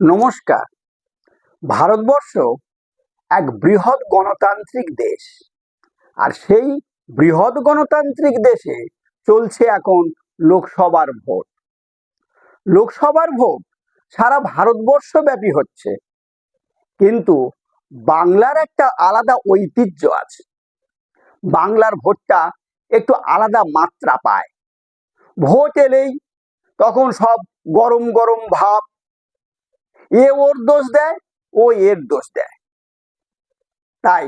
নমস্কার। ভারতবর্ষ এক বৃহৎ গণতান্ত্রিক দেশ। আর সেই বৃহৎ গণতান্ত্রিক দেশে চলছে এখন লোকসভার ভোট। লোকসভার ভোট সারা ভারতবর্ষ ব্যাপী হচ্ছে। কিন্তু বাংলার একটা আলাদা ঐতিহ্য আছে। বাংলার ভোটটা একটু আলাদা মাত্রা পায়। ভোট এলেই তখন সব গরম গরম ভাব এ ওর দোষ দেয়, ও এর দোষ দেয়। তাই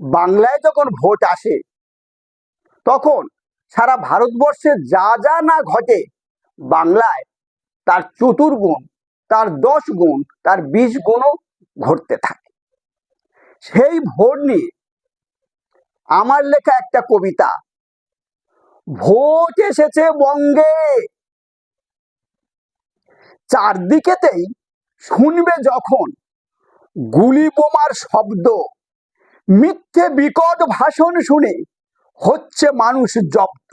বাংলায় যখন ভোট আসে, তখন সারা ভারতবর্ষে যা যা না ঘটে, বাংলায় তার চতুর্গুণ, তার দশ গুণ তার বিশ গুণও ঘটতে থাকে। সেই ভোট নিয়ে আমার লেখা একটা কবিতা, ভোট এসেছে বঙ্গে। চারদিকেতেই শুনবে যখন গুলি বোমার শব্দ। মিথ্যে বিকট ভাষণ শুনে হচ্ছে মানুষ জব্দ।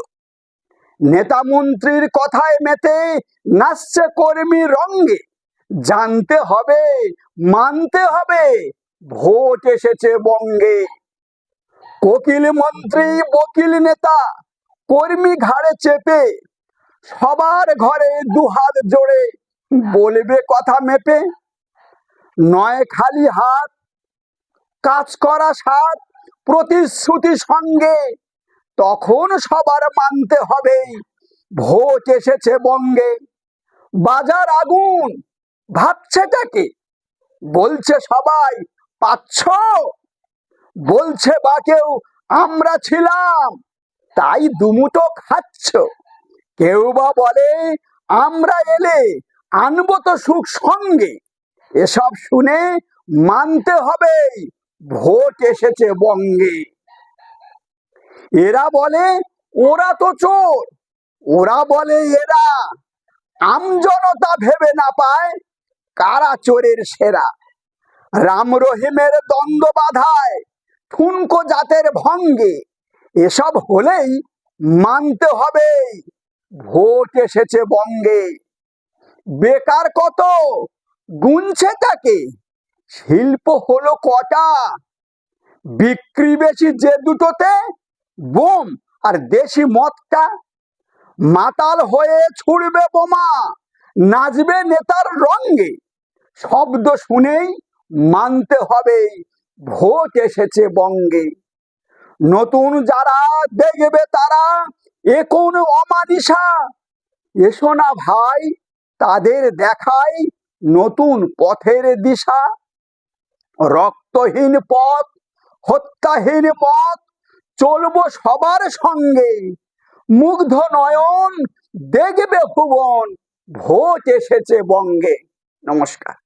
নেতা মন্ত্রীর কথায় মেতে নাচছে কর্মী রঙ্গে। জানতে হবে, মানতে হবে, ভোট এসেছে বঙ্গে। কোকিল মন্ত্রী, বকিল নেতা, কর্মী ঘাড়ে চেপে সবার ঘরে দুহাত জোড়ে। বলবে কথা মেপে, নয় খালি হাত, কাজ করা সাত, প্রতিশ্রুতি সঙ্গে, তখন সবার মানতে হবে, ভোট এসেছে বঙ্গে। বাজার আগুন ভাবছেটাকে বলছে সবাই, পাচ্ছ? বলছে বা কেউ, আমরা ছিলাম, তাই দুমুটো খাচ্ছ। কেউ বা বলে, আমরা এলে আনব তো সুখ সঙ্গে। এসব শুনে মানতে হবে, ভোট এসেছে বঙ্গে। এরা বলে, ওরা তো চোর। ওরা বলে, এরা আমজনতা ভেবে না পায় কারা চোরের সেরা। রাম রহিমের দ্বন্দ্ব বাধায় ঠুনকো জাতের ভঙ্গে। এসব হলেই মানতে হবে, ভোট এসেছে বঙ্গে। বেকার কত? গুনছে তাকে। শিল্প হলো কটা? বিক্রি বেশি যে দুটোতে, বোম। আর দেশি মদটা? মাতাল হয়ে ছুড়বে বোমা। নাচবে নেতার রঙ্গে শব্দ শুনেই মানতে হবে, ভোট এসেছে বঙ্গে। নতুন যারা দেখবে তারা, এ কোন অমানিসা এসো না ভাই তাদের দেখাই নতুন পথের দিশা। রক্তহীন পথ, হত্যাহীন পথ, চলবো সবার সঙ্গে। মুগ্ধ নয়ন, দেখবে ভুবন, ভোট এসেছে বঙ্গে। নমস্কার।